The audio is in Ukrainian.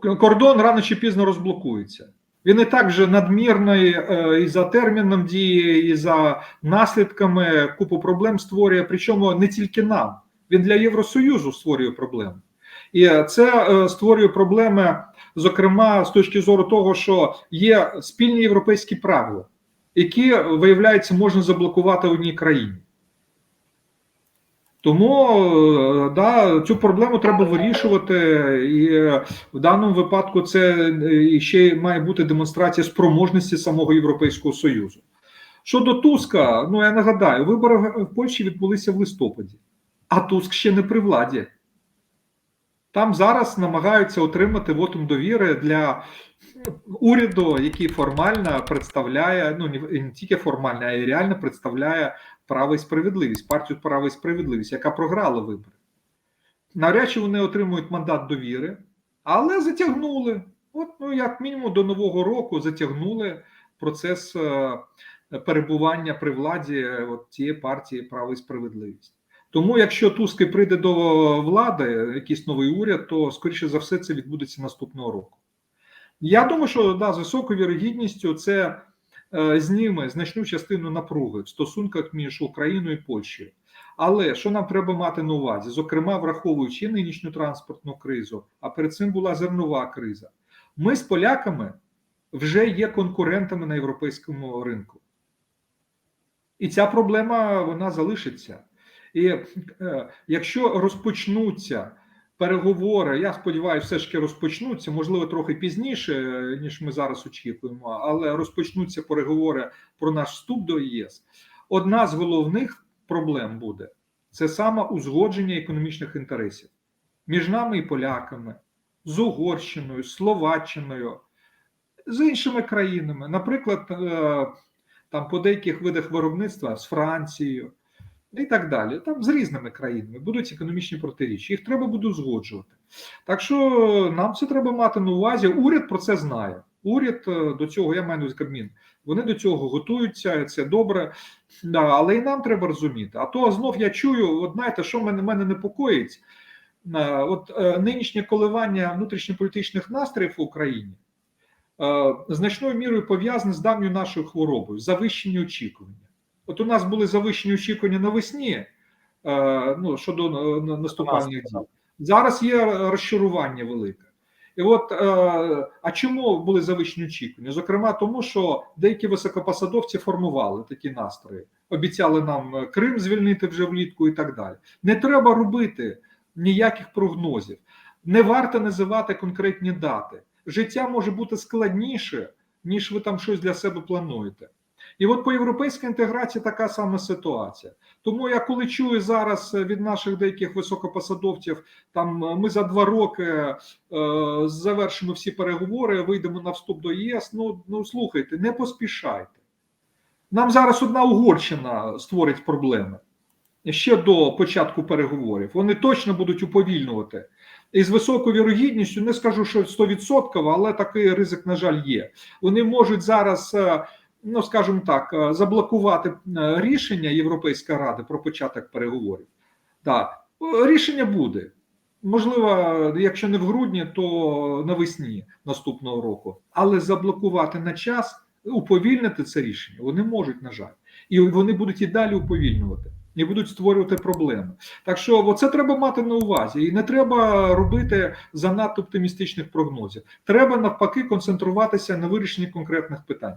кордон рано чи пізно розблокується. Він і так же надмірний е, і за терміном дії, і за наслідками купу проблем створює. Причому не тільки нам, він для Євросоюзу створює проблеми. І це е, створює проблеми, зокрема, з точки зору того, що є спільні європейські правила, які, виявляється, можна заблокувати в одній країні. Тому е, да, цю проблему треба вирішувати, і в даному випадку це е, ще має бути демонстрація спроможності самого Європейського Союзу. Щодо Туска, ну я нагадаю, вибори в Польщі відбулися в листопаді, а Туск ще не при владі. Там зараз намагаються отримати вотум довіри для уряду, який формально представляє, ну не, тільки формально, а й реально представляє право і справедливість, партію право і справедливість, яка програла вибори. Навряд чи вони отримують мандат довіри, але затягнули. От, ну, як мінімум, до Нового року затягнули процес е, перебування при владі е, от, тієї партії право і справедливість. Тому, якщо Туск прийде до влади, якийсь новий уряд, то скоріше за все це відбудеться наступного року. Я думаю, що да, з високою вірогідністю це е, зніме значну частину напруги в стосунках між Україною і Польщею. Але що нам треба мати на увазі? Зокрема, враховуючи нинішню транспортну кризу, а перед цим була зернова криза. Ми з поляками вже є конкурентами на європейському ринку. І ця проблема вона залишиться. І е, якщо розпочнуться переговори, я сподіваюся, все ж таки розпочнуться, можливо, трохи пізніше, ніж ми зараз очікуємо, але розпочнуться переговори про наш вступ до ЄС. Одна з головних проблем буде це саме узгодження економічних інтересів між нами і поляками, з Угорщиною, Словаччиною, з іншими країнами, наприклад, е, там по деяких видах виробництва з Францією і так далі. Там з різними країнами будуть економічні протиріччя. Їх треба буде узгоджувати. Так що нам це треба мати на увазі. Уряд про це знає. Уряд е, до цього, я маю увазі Кабмін, вони до цього готуються, це добре. Але і нам треба розуміти. А то знов я чую, от знаєте, що мене мене непокоїть. Е, От е, нинішнє коливання внутрішньополітичних настроїв в Україні значною мірою пов'язане з давньою нашою хворобою, завищені очікування. От у нас були завищені очікування навесні е, ну, щодо е, на- наступальних дій. Зараз є розчарування велике. І от е, а чому були завищені очікування? Зокрема, тому що деякі високопосадовці формували такі настрої, обіцяли нам Крим звільнити вже влітку і так далі. Не треба робити ніяких прогнозів, не варто називати конкретні дати. Життя може бути складніше, ніж ви там щось для себе плануєте. І от по європейській інтеграції така сама ситуація. Тому я коли чую зараз від наших деяких високопосадовців, там ми за два роки е, завершимо всі переговори, вийдемо на вступ до ЄС. Ну, ну слухайте, не поспішайте. Нам зараз одна Угорщина створить проблеми ще до початку переговорів. Вони точно будуть уповільнювати. І з високою вірогідністю, не скажу, що 100%, але такий ризик, на жаль, є. Вони можуть зараз, е, ну скажімо так, е, заблокувати е, рішення Європейської ради про початок переговорів. Так, рішення буде. Можливо, якщо не в грудні, то навесні наступного року. Але заблокувати на час, уповільнити це рішення вони можуть, на жаль, і вони будуть і далі уповільнювати. І будуть створювати проблеми. Так що це треба мати на увазі, і не треба робити занадто оптимістичних прогнозів. Треба навпаки концентруватися на вирішенні конкретних питань.